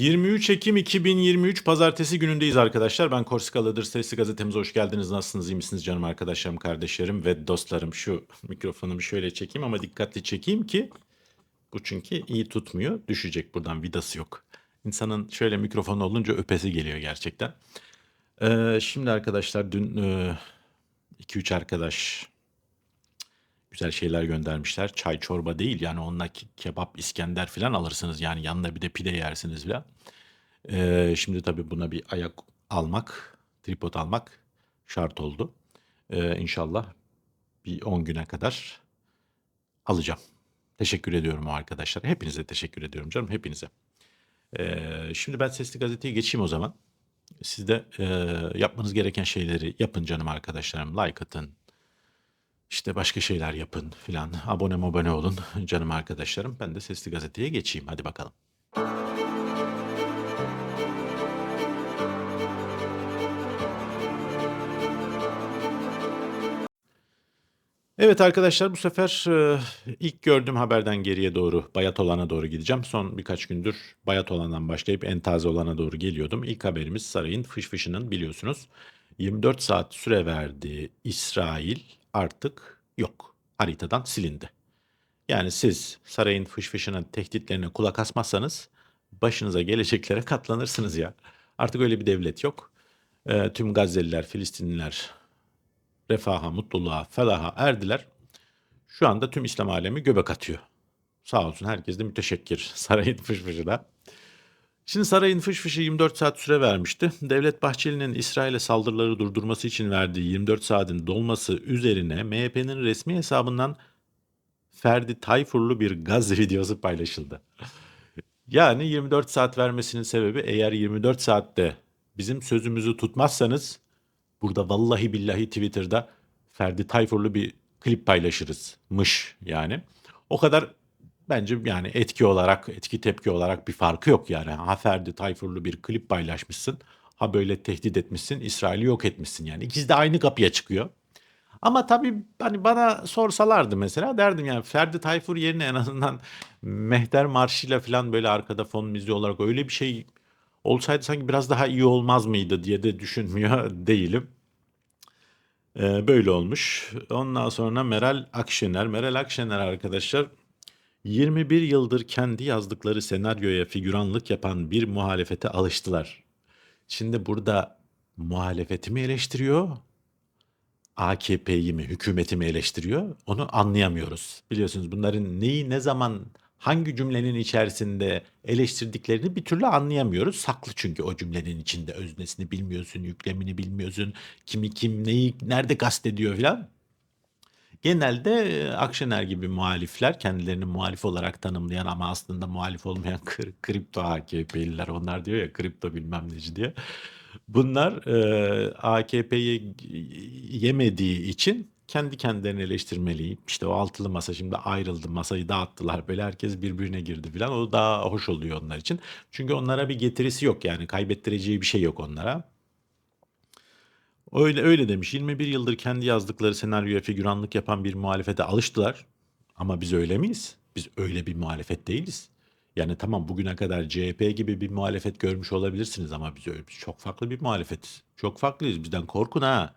23 Ekim 2023 Pazartesi günündeyiz arkadaşlar. Ben Korsikalı'dır. Sesli gazetemize hoş geldiniz. Nasılsınız? iyi misiniz canım arkadaşlarım, kardeşlerim ve dostlarım? Şu mikrofonumu şöyle çekeyim ama dikkatli çekeyim ki bu çünkü iyi tutmuyor. Düşecek buradan vidası yok. İnsanın şöyle mikrofonu olunca öpesi geliyor gerçekten. Ee, şimdi arkadaşlar dün 2-3 arkadaş güzel şeyler göndermişler. Çay çorba değil yani onunla ke- kebap İskender falan alırsınız. Yani yanında bir de pide yersiniz falan. Ee, şimdi tabii buna bir ayak almak, tripod almak şart oldu. Ee, inşallah bir 10 güne kadar alacağım. Teşekkür ediyorum o arkadaşlara. Hepinize teşekkür ediyorum canım hepinize. Ee, şimdi ben Sesli Gazete'ye geçeyim o zaman. Siz de e, yapmanız gereken şeyleri yapın canım arkadaşlarım. Like atın, işte başka şeyler yapın filan. Abone abone olun canım arkadaşlarım. Ben de Sesli Gazete'ye geçeyim. Hadi bakalım. Evet arkadaşlar bu sefer e, ilk gördüğüm haberden geriye doğru bayat olana doğru gideceğim. Son birkaç gündür bayat olandan başlayıp en taze olana doğru geliyordum. İlk haberimiz sarayın fış fışının biliyorsunuz 24 saat süre verdiği İsrail artık yok. Haritadan silindi. Yani siz sarayın fış fışının tehditlerine kulak asmazsanız başınıza geleceklere katlanırsınız ya. Artık öyle bir devlet yok. E, tüm Gazze'liler, Filistinliler refaha, mutluluğa, felaha erdiler. Şu anda tüm İslam alemi göbek atıyor. Sağ olsun herkes de müteşekkir sarayın fışfışına. Şimdi sarayın fışfışı 24 saat süre vermişti. Devlet Bahçeli'nin İsrail'e saldırıları durdurması için verdiği 24 saatin dolması üzerine MHP'nin resmi hesabından Ferdi Tayfurlu bir Gazze videosu paylaşıldı. Yani 24 saat vermesinin sebebi eğer 24 saatte bizim sözümüzü tutmazsanız burada vallahi billahi Twitter'da Ferdi Tayfurlu bir klip paylaşırızmış yani. O kadar bence yani etki olarak, etki tepki olarak bir farkı yok yani. Ha Ferdi Tayfurlu bir klip paylaşmışsın, ha böyle tehdit etmişsin, İsrail'i yok etmişsin yani. İkisi de aynı kapıya çıkıyor. Ama tabii hani bana sorsalardı mesela derdim yani Ferdi Tayfur yerine en azından Mehter Marşı'yla falan böyle arkada fon müziği olarak öyle bir şey olsaydı sanki biraz daha iyi olmaz mıydı diye de düşünmüyor değilim. Ee, böyle olmuş. Ondan sonra Meral Akşener. Meral Akşener arkadaşlar 21 yıldır kendi yazdıkları senaryoya figüranlık yapan bir muhalefete alıştılar. Şimdi burada muhalefeti mi eleştiriyor, AKP'yi mi, hükümeti mi eleştiriyor? Onu anlayamıyoruz. Biliyorsunuz bunların neyi ne zaman hangi cümlenin içerisinde eleştirdiklerini bir türlü anlayamıyoruz. Saklı çünkü o cümlenin içinde öznesini bilmiyorsun, yüklemini bilmiyorsun, kimi kim neyi nerede kastediyor filan. Genelde Akşener gibi muhalifler kendilerini muhalif olarak tanımlayan ama aslında muhalif olmayan kri- kripto AKP'liler onlar diyor ya kripto bilmem neci diye. Bunlar e, AKP'yi yemediği için kendi kendilerini eleştirmeli. İşte o altılı masa şimdi ayrıldı masayı dağıttılar böyle herkes birbirine girdi falan o daha hoş oluyor onlar için. Çünkü onlara bir getirisi yok yani kaybettireceği bir şey yok onlara. Öyle öyle demiş. 21 yıldır kendi yazdıkları senaryoya figüranlık yapan bir muhalefete alıştılar. Ama biz öyle miyiz? Biz öyle bir muhalefet değiliz. Yani tamam bugüne kadar CHP gibi bir muhalefet görmüş olabilirsiniz ama biz öyle biz çok farklı bir muhalefetiz. Çok farklıyız. Bizden korkun ha.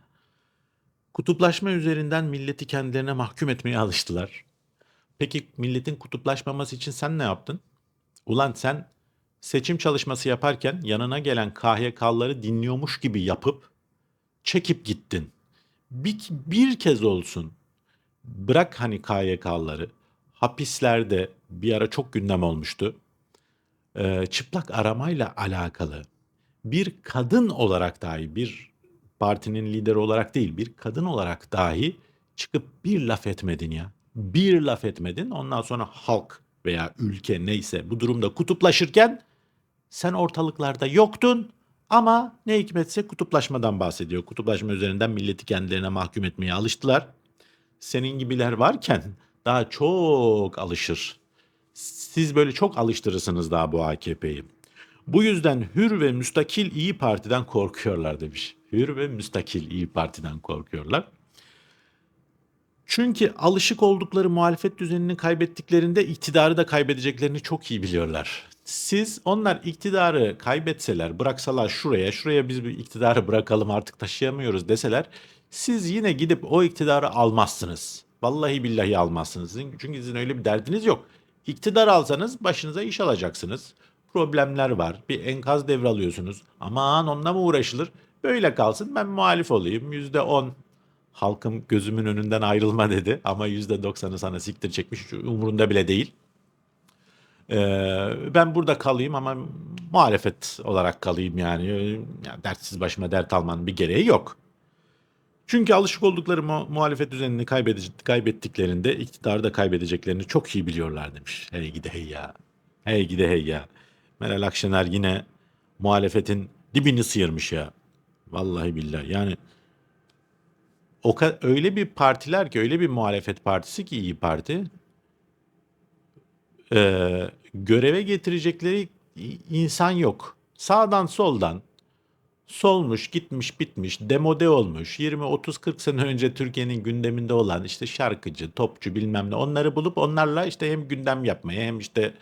Kutuplaşma üzerinden milleti kendilerine mahkum etmeye alıştılar. Peki milletin kutuplaşmaması için sen ne yaptın? Ulan sen seçim çalışması yaparken yanına gelen KHK'ları dinliyormuş gibi yapıp çekip gittin. Bir, bir kez olsun bırak hani KYK'ları hapislerde bir ara çok gündem olmuştu. Ee, çıplak aramayla alakalı bir kadın olarak dahi bir partinin lideri olarak değil bir kadın olarak dahi çıkıp bir laf etmedin ya. Bir laf etmedin ondan sonra halk veya ülke neyse bu durumda kutuplaşırken sen ortalıklarda yoktun ama ne hikmetse kutuplaşmadan bahsediyor. Kutuplaşma üzerinden milleti kendilerine mahkum etmeye alıştılar. Senin gibiler varken daha çok alışır. Siz böyle çok alıştırırsınız daha bu AKP'yi. Bu yüzden hür ve müstakil İyi Parti'den korkuyorlar demiş. Hür ve müstakil İyi Parti'den korkuyorlar. Çünkü alışık oldukları muhalefet düzenini kaybettiklerinde iktidarı da kaybedeceklerini çok iyi biliyorlar. Siz onlar iktidarı kaybetseler, bıraksalar şuraya, şuraya biz bir iktidarı bırakalım artık taşıyamıyoruz deseler, siz yine gidip o iktidarı almazsınız. Vallahi billahi almazsınız. Çünkü sizin öyle bir derdiniz yok. İktidar alsanız başınıza iş alacaksınız. Problemler var. Bir enkaz devralıyorsunuz. Aman onunla mı uğraşılır? Böyle kalsın ben muhalif olayım. Yüzde on halkım gözümün önünden ayrılma dedi. Ama yüzde doksanı sana siktir çekmiş. Umurunda bile değil. Ee, ben burada kalayım ama muhalefet olarak kalayım yani. Ee, ya dertsiz başıma dert almanın bir gereği yok. Çünkü alışık oldukları mu- muhalefet düzenini kaybettiklerinde iktidarı da kaybedeceklerini çok iyi biliyorlar demiş. Hey gide hey ya. Hey gide hey ya. Meral Akşener yine muhalefetin dibini sıyırmış ya. Vallahi billahi yani o öyle bir partiler ki öyle bir muhalefet partisi ki iyi Parti Eee, göreve getirecekleri insan yok. Sağdan soldan solmuş, gitmiş, bitmiş, demode olmuş. 20, 30, 40 sene önce Türkiye'nin gündeminde olan işte şarkıcı, topçu bilmem ne onları bulup onlarla işte hem gündem yapmaya hem işte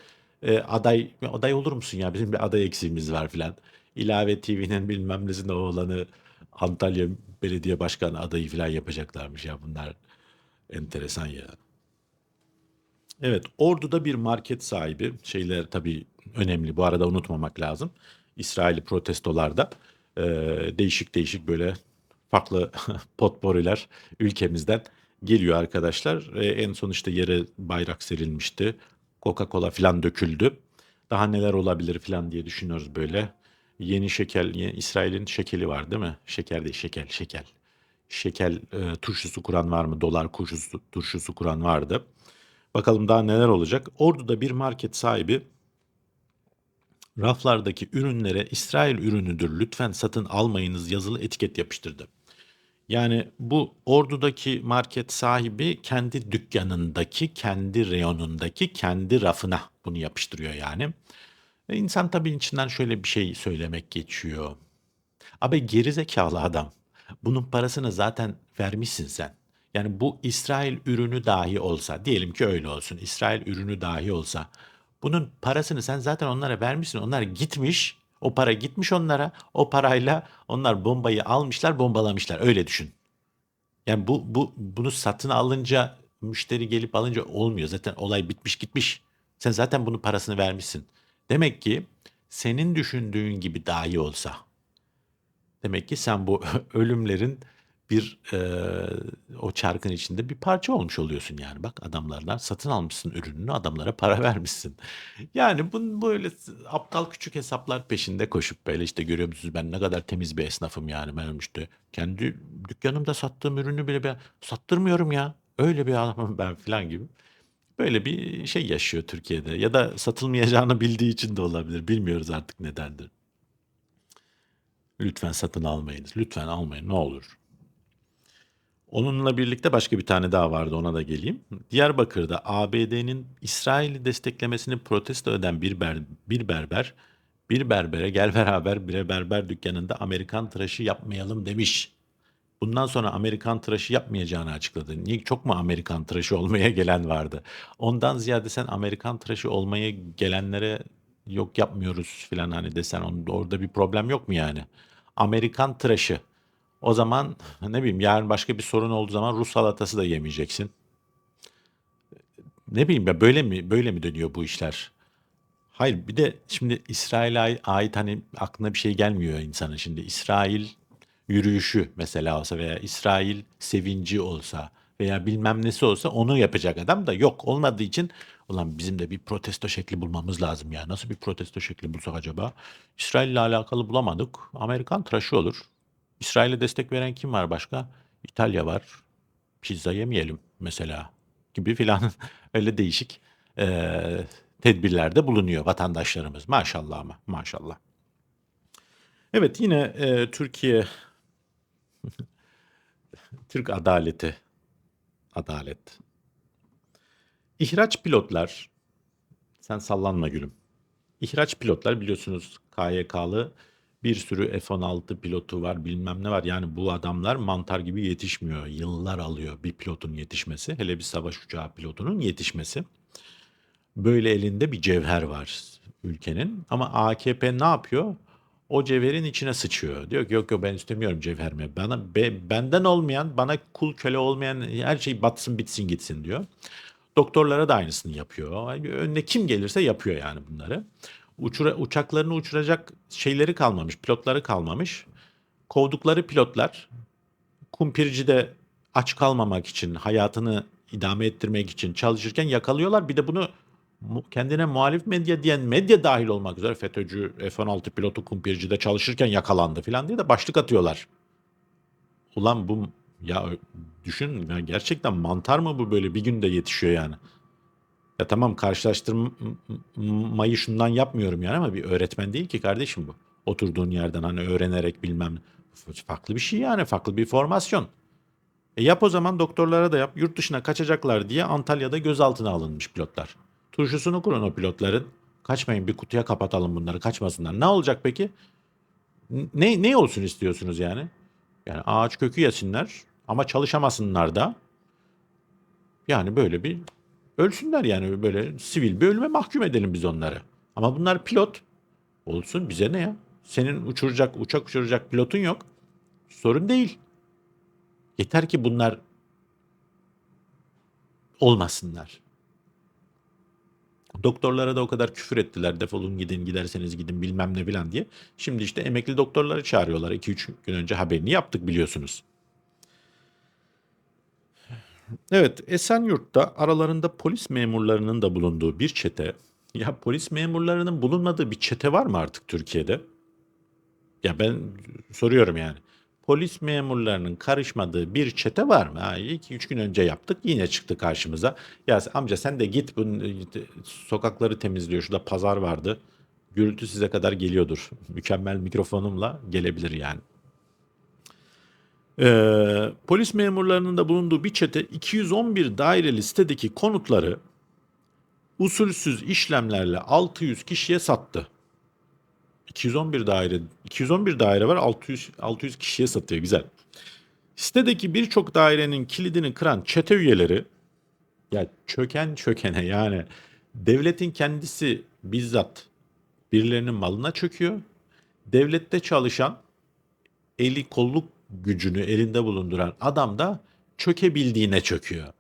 e, aday aday olur musun ya bizim bir aday eksiğimiz var filan. İlave TV'nin bilmem nesinde oğlanı Antalya Belediye Başkanı adayı filan yapacaklarmış ya bunlar enteresan ya. Evet, Ordu'da bir market sahibi, şeyler tabii önemli bu arada unutmamak lazım. İsrail'i protestolarda e, değişik değişik böyle farklı potpourriler ülkemizden geliyor arkadaşlar. E, en son işte yere bayrak serilmişti. Coca-Cola filan döküldü. Daha neler olabilir filan diye düşünüyoruz böyle. Yeni yeni- İsrail'in şekeli var değil mi? Şeker değil, şekel, şekel. Şekel e, turşusu kuran var mı? Dolar turşusu, turşusu kuran vardı. Bakalım daha neler olacak. Ordu'da bir market sahibi raflardaki ürünlere İsrail ürünüdür lütfen satın almayınız yazılı etiket yapıştırdı. Yani bu Ordu'daki market sahibi kendi dükkanındaki, kendi reyonundaki, kendi rafına bunu yapıştırıyor yani. E insan tabii içinden şöyle bir şey söylemek geçiyor. Abi gerizekalı adam. Bunun parasını zaten vermişsin sen. Yani bu İsrail ürünü dahi olsa, diyelim ki öyle olsun. İsrail ürünü dahi olsa. Bunun parasını sen zaten onlara vermişsin. Onlar gitmiş. O para gitmiş onlara. O parayla onlar bombayı almışlar, bombalamışlar. Öyle düşün. Yani bu, bu bunu satın alınca müşteri gelip alınca olmuyor. Zaten olay bitmiş gitmiş. Sen zaten bunun parasını vermişsin. Demek ki senin düşündüğün gibi dahi olsa Demek ki sen bu ölümlerin bir eee, o çarkın içinde bir parça olmuş oluyorsun yani. Bak adamlardan satın almışsın ürününü, adamlara para vermişsin. Yani bu böyle aptal küçük hesaplar peşinde koşup böyle işte görüyor musunuz ben ne kadar temiz bir esnafım yani ben işte kendi dükkanımda sattığım ürünü bile ben sattırmıyorum ya. Öyle bir adamım ben falan gibi. Böyle bir şey yaşıyor Türkiye'de ya da satılmayacağını bildiği için de olabilir. Bilmiyoruz artık nedendir. Lütfen satın almayınız. Lütfen almayın ne olur. Onunla birlikte başka bir tane daha vardı ona da geleyim. Diyarbakır'da ABD'nin İsrail'i desteklemesini protesto eden bir, ber, bir berber bir berbere gel beraber bir berber dükkanında Amerikan tıraşı yapmayalım demiş. Bundan sonra Amerikan tıraşı yapmayacağını açıkladı. Niye çok mu Amerikan tıraşı olmaya gelen vardı? Ondan ziyade sen Amerikan tıraşı olmaya gelenlere yok yapmıyoruz filan hani desen orada bir problem yok mu yani? Amerikan tıraşı. O zaman ne bileyim yarın başka bir sorun olduğu zaman Rus salatası da yemeyeceksin. Ne bileyim ya böyle mi böyle mi dönüyor bu işler? Hayır bir de şimdi İsrail'e ai- ait hani aklına bir şey gelmiyor insanın şimdi. İsrail yürüyüşü mesela olsa veya İsrail sevinci olsa veya bilmem nesi olsa onu yapacak adam da yok. Olmadığı için ulan bizim de bir protesto şekli bulmamız lazım ya. Nasıl bir protesto şekli bulsak acaba? İsrail'le alakalı bulamadık. Amerikan tıraşı olur. İsrail'e destek veren kim var başka? İtalya var. Pizza yemeyelim mesela gibi filan öyle değişik eee, tedbirlerde bulunuyor vatandaşlarımız. Maşallah ama maşallah. Evet yine eee, Türkiye, Türk adaleti, adalet. İhraç pilotlar, sen sallanma gülüm. İhraç pilotlar biliyorsunuz KYK'lı bir sürü F-16 pilotu var bilmem ne var. Yani bu adamlar mantar gibi yetişmiyor. Yıllar alıyor bir pilotun yetişmesi. Hele bir savaş uçağı pilotunun yetişmesi. Böyle elinde bir cevher var. ülkenin. Ama AKP ne yapıyor? O cevherin içine sıçıyor. Diyor ki yok yok ben istemiyorum cevherimi. Bana be- benden olmayan, bana kul köle olmayan her şey batsın bitsin gitsin diyor. Doktorlara da aynısını yapıyor. Önüne kim gelirse yapıyor yani bunları. Uçura, uçaklarını uçuracak şeyleri kalmamış, pilotları kalmamış. Kovdukları pilotlar kumpircide aç kalmamak için, hayatını idame ettirmek için çalışırken yakalıyorlar. Bir de bunu kendine muhalif medya diyen medya dahil olmak üzere FETÖ'cü F-16 pilotu kumpircide çalışırken yakalandı falan diye de başlık atıyorlar. Ulan bu ya düşün ya gerçekten mantar mı bu böyle bir günde yetişiyor yani. Ya tamam karşılaştırmayı şundan yapmıyorum yani ama bir öğretmen değil ki kardeşim bu. Oturduğun yerden hani öğrenerek bilmem farklı bir şey yani farklı bir formasyon. E yap o zaman doktorlara da yap. Yurt dışına kaçacaklar diye Antalya'da gözaltına alınmış pilotlar. Turşusunu kurun o pilotların. Kaçmayın bir kutuya kapatalım bunları kaçmasınlar. Ne olacak peki? Ne, ne olsun istiyorsunuz yani? Yani ağaç kökü yesinler ama çalışamasınlar da. Yani böyle bir ölsünler yani böyle sivil bir ölüme mahkum edelim biz onları. Ama bunlar pilot. Olsun bize ne ya? Senin uçuracak, uçak uçuracak pilotun yok. Sorun değil. Yeter ki bunlar olmasınlar. Doktorlara da o kadar küfür ettiler. Defolun gidin giderseniz gidin bilmem ne filan diye. Şimdi işte emekli doktorları çağırıyorlar. 2-3 gün önce haberini yaptık biliyorsunuz. Evet Esenyurt'ta aralarında polis memurlarının da bulunduğu bir çete. Ya polis memurlarının bulunmadığı bir çete var mı artık Türkiye'de? Ya ben soruyorum yani. Polis memurlarının karışmadığı bir çete var mı? Ha, 2-3 gün önce yaptık yine çıktı karşımıza. Ya amca sen de git bunun sokakları temizliyor. Şurada pazar vardı. Gürültü size kadar geliyordur. Mükemmel mikrofonumla gelebilir yani. Ee, polis memurlarının da bulunduğu bir çete 211 daireli sitedeki konutları usulsüz işlemlerle 600 kişiye sattı. 211 daire 211 daire var 600 600 kişiye satıyor güzel. Sitedeki birçok dairenin kilidini kıran çete üyeleri ya çöken çökene yani devletin kendisi bizzat birilerinin malına çöküyor. Devlette çalışan eli kolluk gücünü elinde bulunduran adam da çökebildiğine çöküyor.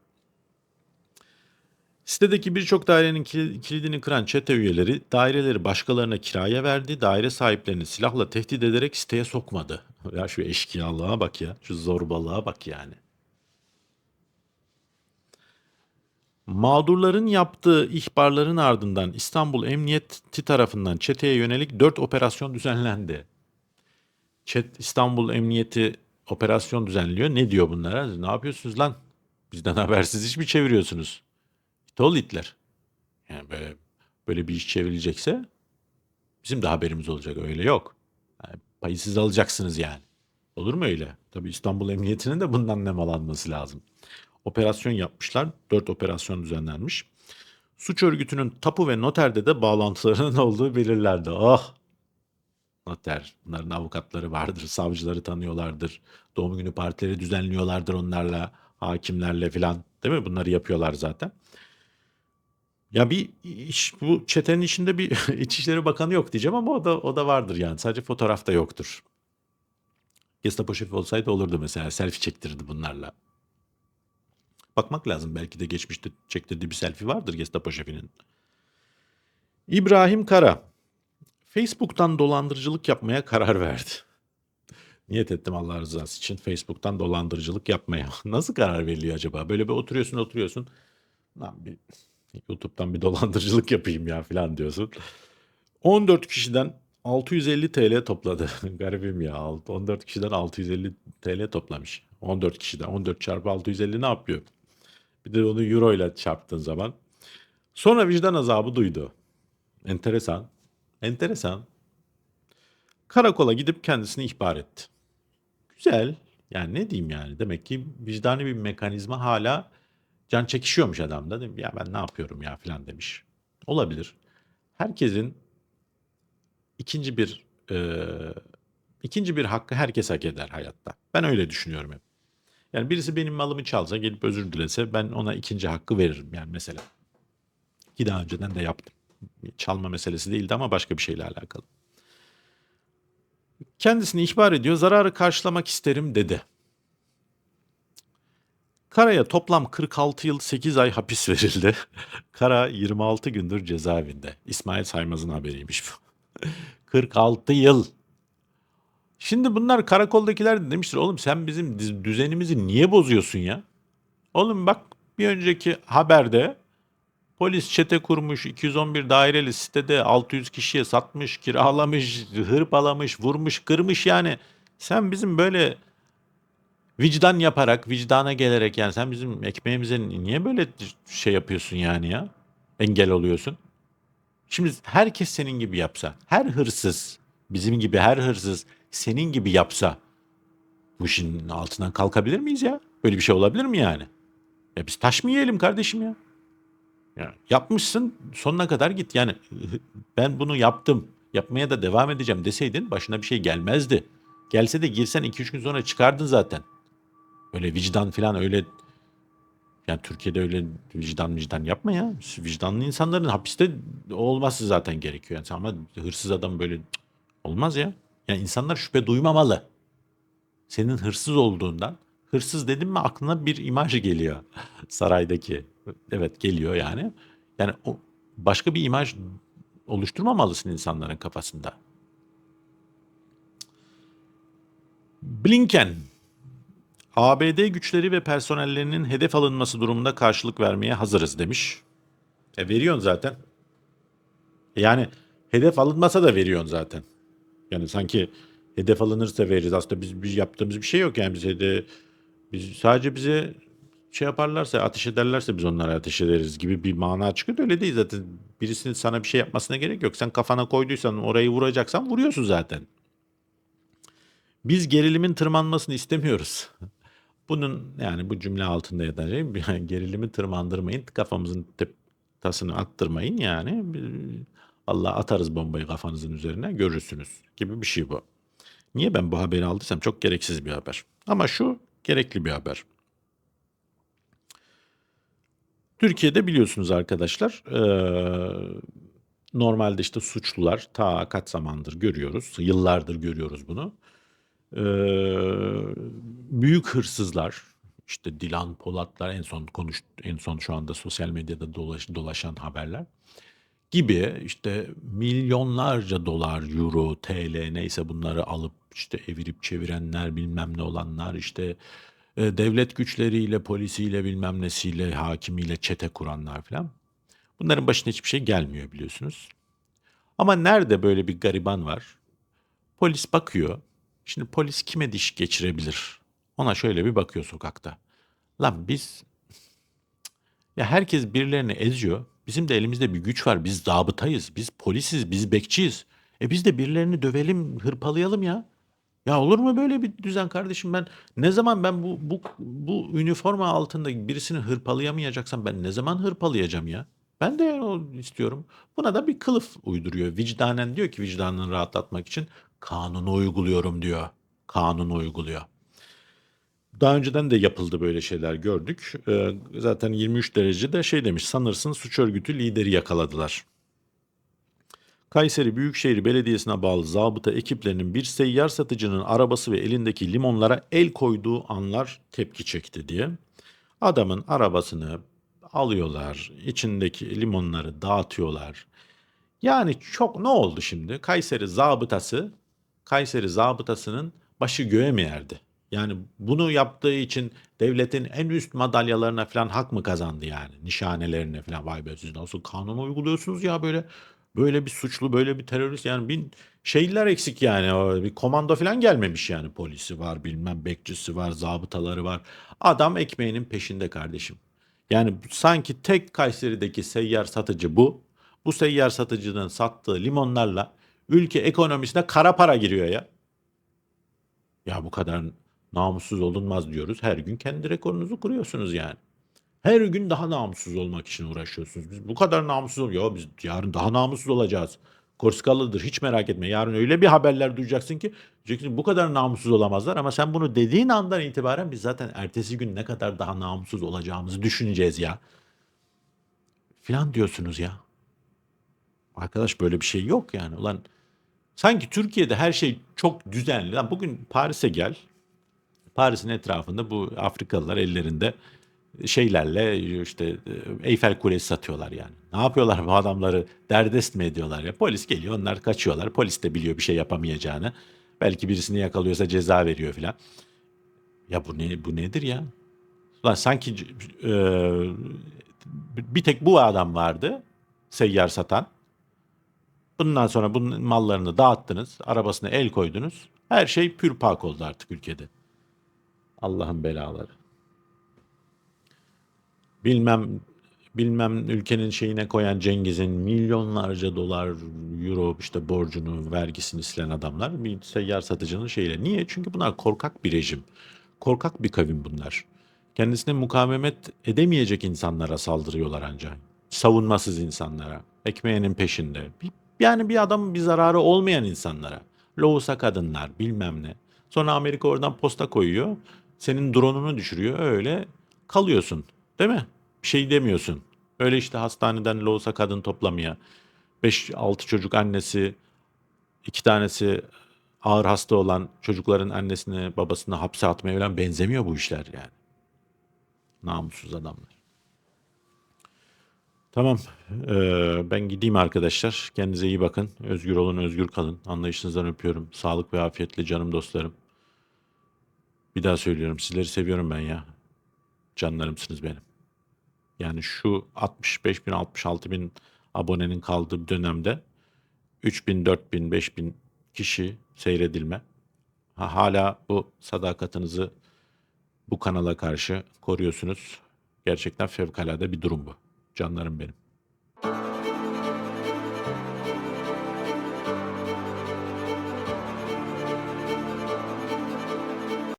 Sitedeki birçok dairenin kili- kilidini kıran çete üyeleri daireleri başkalarına kiraya verdi. Daire sahiplerini silahla tehdit ederek siteye sokmadı. Ya şu eşkıyalığa bak ya. Şu zorbalığa bak yani. Mağdurların yaptığı ihbarların ardından İstanbul Emniyeti tarafından çeteye yönelik 4 operasyon düzenlendi. Çet İstanbul Emniyeti operasyon düzenliyor. Ne diyor bunlara? Ne yapıyorsunuz lan? Bizden habersiz iş mi çeviriyorsunuz? Tol itler. Yani böyle böyle bir iş çevrilecekse bizim de haberimiz olacak. Öyle yok. Yani payı siz alacaksınız yani. Olur mu öyle? Tabii İstanbul Emniyeti'nin de bundan nemalanması lazım. Operasyon yapmışlar. Dört operasyon düzenlenmiş. Suç örgütünün tapu ve noterde de bağlantılarının olduğu belirlendi. Ah! Noter, bunların avukatları vardır, savcıları tanıyorlardır. Doğum günü partileri düzenliyorlardır onlarla, hakimlerle filan. Değil mi? Bunları yapıyorlar zaten. Ya bir iş, bu çetenin içinde bir İçişleri Bakanı yok diyeceğim ama o da o da vardır yani. Sadece fotoğrafta yoktur. Gestapo şefi olsaydı olurdu mesela. Selfie çektirirdi bunlarla. Bakmak lazım. Belki de geçmişte çektirdiği bir selfie vardır Gestapo şefinin. İbrahim Kara. Facebook'tan dolandırıcılık yapmaya karar verdi. Niyet ettim Allah rızası için Facebook'tan dolandırıcılık yapmaya. Nasıl karar veriliyor acaba? Böyle bir oturuyorsun oturuyorsun. Lan bir YouTube'dan bir dolandırıcılık yapayım ya falan diyorsun. 14 kişiden 650 TL topladı. Garibim ya. 14 kişiden 650 TL toplamış. 14 kişiden. 14 çarpı 650 ne yapıyor? Bir de onu euro ile çarptığın zaman. Sonra vicdan azabı duydu. Enteresan. Enteresan. Karakola gidip kendisini ihbar etti. Güzel. Yani ne diyeyim yani. Demek ki vicdani bir mekanizma hala can çekişiyormuş adamda. Dedim, ya ben ne yapıyorum ya falan demiş. Olabilir. Herkesin ikinci bir e, ikinci bir hakkı herkes hak eder hayatta. Ben öyle düşünüyorum hep. Yani birisi benim malımı çalsa gelip özür dilese ben ona ikinci hakkı veririm yani mesela. Ki daha önceden de yaptım. Çalma meselesi değildi ama başka bir şeyle alakalı. Kendisini ihbar ediyor. Zararı karşılamak isterim dedi. Kara'ya toplam 46 yıl 8 ay hapis verildi. Kara 26 gündür cezaevinde. İsmail Saymaz'ın haberiymiş bu. 46 yıl. Şimdi bunlar karakoldakiler de demiştir oğlum sen bizim düzenimizi niye bozuyorsun ya? Oğlum bak bir önceki haberde polis çete kurmuş 211 daireli sitede 600 kişiye satmış, kiralamış, hırpalamış, vurmuş, kırmış yani. Sen bizim böyle vicdan yaparak, vicdana gelerek yani sen bizim ekmeğimize niye böyle şey yapıyorsun yani ya? Engel oluyorsun. Şimdi herkes senin gibi yapsa, her hırsız, bizim gibi her hırsız senin gibi yapsa bu işin altından kalkabilir miyiz ya? Böyle bir şey olabilir mi yani? Ya biz taş mı yiyelim kardeşim ya? Ya yapmışsın sonuna kadar git. Yani ben bunu yaptım. Yapmaya da devam edeceğim deseydin başına bir şey gelmezdi. Gelse de girsen 2-3 gün sonra çıkardın zaten. Öyle vicdan falan öyle yani Türkiye'de öyle vicdan vicdan yapma ya. Vicdanlı insanların hapiste olması zaten gerekiyor. Yani ama hırsız adam böyle olmaz ya. Yani insanlar şüphe duymamalı. Senin hırsız olduğundan hırsız dedim mi aklına bir imaj geliyor saraydaki. Evet geliyor yani. Yani o başka bir imaj oluşturmamalısın insanların kafasında. Blinken ABD güçleri ve personellerinin hedef alınması durumunda karşılık vermeye hazırız demiş. E veriyorsun zaten. Yani hedef alınmasa da veriyorsun zaten. Yani sanki hedef alınırsa veririz. Aslında biz, biz yaptığımız bir şey yok yani bize de biz sadece bize şey yaparlarsa ateş ederlerse biz onlara ateş ederiz gibi bir mana çıkıyor. Öyle değil zaten. Birisinin sana bir şey yapmasına gerek yok. Sen kafana koyduysan orayı vuracaksan vuruyorsun zaten. Biz gerilimin tırmanmasını istemiyoruz. Bunun yani bu cümle altında yatan şey yani gerilimi tırmandırmayın. Kafamızın tep- tasını attırmayın yani. Allah atarız bombayı kafanızın üzerine görürsünüz gibi bir şey bu. Niye ben bu haberi aldıysam çok gereksiz bir haber. Ama şu gerekli bir haber. Türkiye'de biliyorsunuz arkadaşlar eee, normalde işte suçlular ta kaç zamandır görüyoruz, yıllardır görüyoruz bunu. Eee, büyük hırsızlar işte Dilan Polatlar en son konuş en son şu anda sosyal medyada dolaş, dolaşan haberler gibi işte milyonlarca dolar, euro, TL neyse bunları alıp işte evirip çevirenler bilmem ne olanlar işte e, devlet güçleriyle, polisiyle bilmem nesiyle, hakimiyle çete kuranlar falan. Bunların başına hiçbir şey gelmiyor biliyorsunuz. Ama nerede böyle bir gariban var? Polis bakıyor. Şimdi polis kime diş geçirebilir? Ona şöyle bir bakıyor sokakta. Lan biz ya herkes birilerini eziyor. Bizim de elimizde bir güç var. Biz zabıtayız. Biz polisiz. Biz bekçiyiz. E biz de birilerini dövelim, hırpalayalım ya. Ya olur mu böyle bir düzen kardeşim? Ben ne zaman ben bu bu bu üniforma altında birisini hırpalayamayacaksam ben ne zaman hırpalayacağım ya? Ben de o istiyorum. Buna da bir kılıf uyduruyor. Vicdanen diyor ki vicdanını rahatlatmak için kanunu uyguluyorum diyor. Kanunu uyguluyor. Daha önceden de yapıldı böyle şeyler gördük. Ee, zaten 23 derecede şey demiş sanırsın suç örgütü lideri yakaladılar. Kayseri Büyükşehir Belediyesi'ne bağlı zabıta ekiplerinin bir seyyar satıcının arabası ve elindeki limonlara el koyduğu anlar tepki çekti diye. Adamın arabasını alıyorlar, içindeki limonları dağıtıyorlar. Yani çok ne oldu şimdi? Kayseri zabıtası, Kayseri zabıtasının başı göğe mi erdi? Yani bunu yaptığı için devletin en üst madalyalarına falan hak mı kazandı yani? Nişanelerine falan vay be siz nasıl kanun uyguluyorsunuz ya böyle böyle bir suçlu böyle bir terörist yani bin şeyler eksik yani bir komando falan gelmemiş yani polisi var bilmem bekçisi var zabıtaları var. Adam ekmeğinin peşinde kardeşim. Yani sanki tek Kayseri'deki seyyar satıcı bu. Bu seyyar satıcının sattığı limonlarla ülke ekonomisine kara para giriyor ya. Ya bu kadar namussuz olunmaz diyoruz. Her gün kendi rekorunuzu kuruyorsunuz yani. Her gün daha namussuz olmak için uğraşıyorsunuz. Biz bu kadar namussuz ol. Ya biz yarın daha namussuz olacağız. Korskalıdır hiç merak etme. Yarın öyle bir haberler duyacaksın ki diyeceksin bu kadar namussuz olamazlar ama sen bunu dediğin andan itibaren biz zaten ertesi gün ne kadar daha namussuz olacağımızı düşüneceğiz ya. Filan diyorsunuz ya. Arkadaş böyle bir şey yok yani. Ulan sanki Türkiye'de her şey çok düzenli. Lan bugün Paris'e gel. Paris'in etrafında bu Afrikalılar ellerinde şeylerle işte e, Eyfel Kulesi satıyorlar yani. Ne yapıyorlar bu adamları derdest mi ediyorlar ya? Polis geliyor onlar kaçıyorlar. Polis de biliyor bir şey yapamayacağını. Belki birisini yakalıyorsa ceza veriyor filan. Ya bu ne bu nedir ya? Lan sanki e, bir tek bu adam vardı seyyar satan. Bundan sonra bunun mallarını dağıttınız, arabasına el koydunuz. Her şey pür pak oldu artık ülkede. Allah'ın belaları. Bilmem bilmem ülkenin şeyine koyan Cengiz'in milyonlarca dolar, euro işte borcunu, vergisini silen adamlar bir seyyar satıcının şeyle. Niye? Çünkü bunlar korkak bir rejim. Korkak bir kavim bunlar. Kendisine mukavemet edemeyecek insanlara saldırıyorlar ancak. Savunmasız insanlara, ekmeğinin peşinde. Yani bir adamın bir zararı olmayan insanlara. Loğusa kadınlar, bilmem ne. Sonra Amerika oradan posta koyuyor. Senin drone'unu düşürüyor. Öyle kalıyorsun. Değil mi? Bir şey demiyorsun. Öyle işte hastaneden loğusa kadın toplamaya. 5-6 çocuk annesi, iki tanesi ağır hasta olan çocukların annesini babasını hapse atmaya falan benzemiyor bu işler yani. Namussuz adamlar. Tamam. eee, ben gideyim arkadaşlar. Kendinize iyi bakın. Özgür olun, özgür kalın. Anlayışınızdan öpüyorum. Sağlık ve afiyetle canım dostlarım. Bir daha söylüyorum. Sizleri seviyorum ben ya. Canlarımsınız benim. Yani şu 65 bin, 66 bin abonenin kaldığı dönemde 3 bin, 4 bin, 5 bin kişi seyredilme. Ha, hala bu sadakatinizi bu kanala karşı koruyorsunuz. Gerçekten fevkalade bir durum bu. Canlarım benim.